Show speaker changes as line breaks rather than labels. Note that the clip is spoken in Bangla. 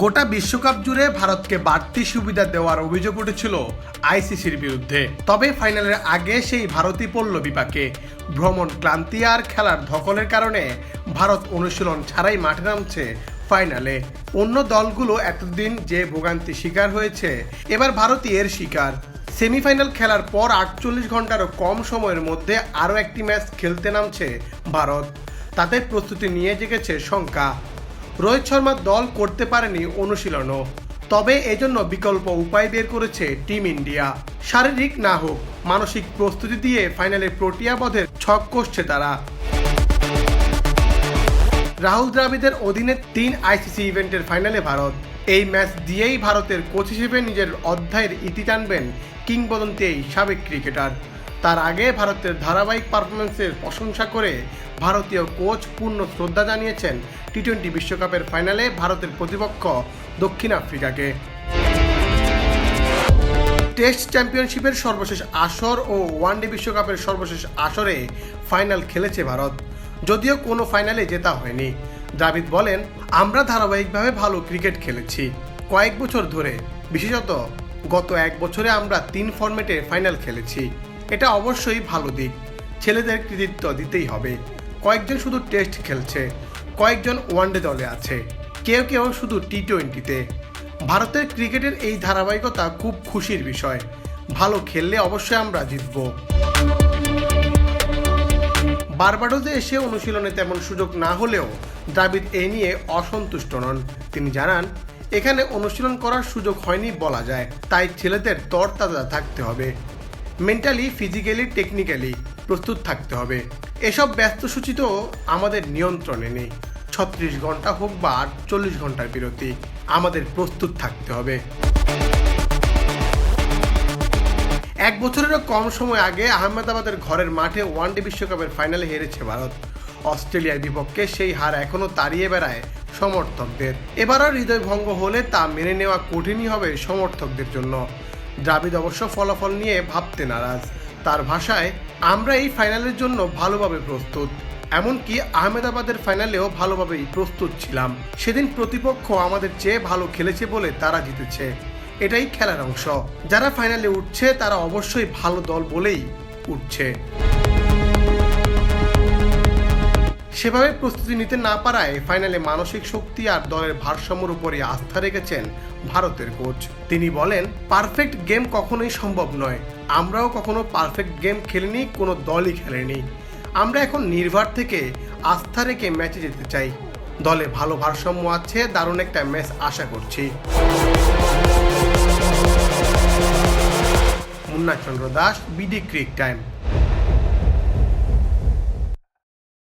গোটা বিশ্বকাপ জুড়ে ভারতকে বাড়তি সুবিধা দেওয়ার অভিযোগ উঠেছিল আইসিসির বিরুদ্ধে। তবে ফাইনালের আগে সেই ভারতই পড়ল বিপাকে। ভ্রমণ, ক্লান্তি আর খেলার ধকলের কারণে ভারত অনুশীলন ছাড়াই মাঠে নামছে ফাইনালে। অন্য দলগুলো এতদিন যে ভোগান্তি শিকার হয়েছে, এবার ভারতই এর শিকার। সেমিফাইনাল খেলার পর আটচল্লিশ ঘন্টারও কম সময়ের মধ্যে আরও একটি ম্যাচ খেলতে নামছে ভারত। তাদের প্রস্তুতি নিয়ে জেগেছে শঙ্কা। রোহিত শর্মার দল করতে পারেনি অনুশীলনও। তবে এজন্য বিকল্প উপায় বের করেছে টিম ইন্ডিয়া। শারীরিক না হোক, মানসিক প্রস্তুতি দিয়ে ফাইনালে প্রোটিয়া বধের ছক কষছে তারা। রাহুল দ্রাবিদের অধীনে তিন আইসিসি ইভেন্টের ফাইনালে ভারত। এই ম্যাচ দিয়েই ভারতের কোচ হিসেবে নিজের অধ্যায়ের ইতি টানবেন কিংবদন্তি এই সাবেক ক্রিকেটার। তার আগে ভারতের ধারাবাহিক পারফরমেন্সের প্রশংসা করে ভারতীয় কোচ পূর্ণ শ্রদ্ধা জানিয়েছেন টি টোয়েন্টি বিশ্বকাপের ফাইনালে ভারতের প্রতিপক্ষ দক্ষিণ আফ্রিকাকে। টেস্ট চ্যাম্পিয়নশিপের সর্বশেষ আসর ও ওয়ানডে বিশ্বকাপের সর্বশেষ আসরে ফাইনাল খেলেছে ভারত। যদিও কোনো ফাইনালে জেতা হয়নি। দ্রাবিদ বলেন, আমরা ধারাবাহিকভাবে ভালো ক্রিকেট খেলেছি। কয়েক বছর ধরে, বিশেষত গত এক বছরে আমরা তিন ফরম্যাটে ফাইনাল খেলেছি। এটা অবশ্যই ভালো দিক। ছেলেদের কৃতিত্ব দিতেই হবে। কয়েকজন শুধু টেস্ট খেলছে, কয়েকজন ওয়ানডে দলে আছে, কেউ কেউ শুধু টি টোয়েন্টিতে ভারতের ক্রিকেটের এই ধারাবাহিকতা খুব খুশির বিষয়। ভালো খেললে অবশ্যই আমরা জিতব। বারবাডোজে এসে অনুশীলনে তেমন সুযোগ না হলেও দ্রাবিদ এ নিয়ে অসন্তুষ্ট নন। তিনি জানান, এখানে অনুশীলন করার সুযোগ হয়নি বলা যায়, তাই ছেলেদের তরতাজা থাকতে হবে। মেন্টালি ফিজিক্যালি টেকনিক্যালি প্রস্তুত থাকতে হবে। এসব ব্যস্ত সূচি তো আমাদের নিয়ন্ত্রণে নেই। ছত্রিশ ঘণ্টা হোক বা চল্লিশ ঘণ্টার বিরতি, আমাদের প্রস্তুত থাকতে হবে। এক বছরেরও কম সময় আগে আহমেদাবাদের ঘরের মাঠে ওয়ানডে বিশ্বকাপের ফাইনালে হেরেছে ভারত। অস্ট্রেলিয়ার বিপক্ষে সেই হার এখনও তাড়িয়ে বেড়ায় সমর্থকদের। এবারও হৃদয় ভঙ্গ হলে তা মেনে নেওয়া কঠিনই হবে সমর্থকদের জন্য। দ্রাবিদ অবশ্য ফলাফল নিয়ে ভাবতে নারাজ। তার ভাষায়, আমরা এই ফাইনালের জন্য ভালোভাবে প্রস্তুত। এমনকি আহমেদাবাদের ফাইনালেও ভালোভাবেই প্রস্তুত ছিলাম। সেদিন প্রতিপক্ষ আমাদের চেয়ে ভালো খেলেছে বলে তারা জিতেছে। এটাই খেলার অংশ। যারা ফাইনালে উঠছে, তারা অবশ্যই ভালো দল বলেই উঠছে। সেভাবে প্রস্তুতি নিতে না পারায় ফাইনালে মানসিক শক্তি আর দলের ভারসাম্যর উপরই আস্থা রেখেছেন ভারতের কোচ। তিনি বলেন, পারফেক্ট গেম কখনোই সম্ভব নয়। আমরাও কখনো পারফেক্ট গেম খেলিনি, কোনো দলই খেলেনি। আমরা এখন নির্ভার থেকে আস্থা রেখে ম্যাচে যেতে চাই। দলে ভালো ভারসাম্য আছে, দারুণ একটা ম্যাচ আশা করছি। Munna Chandra Das, BD crictime.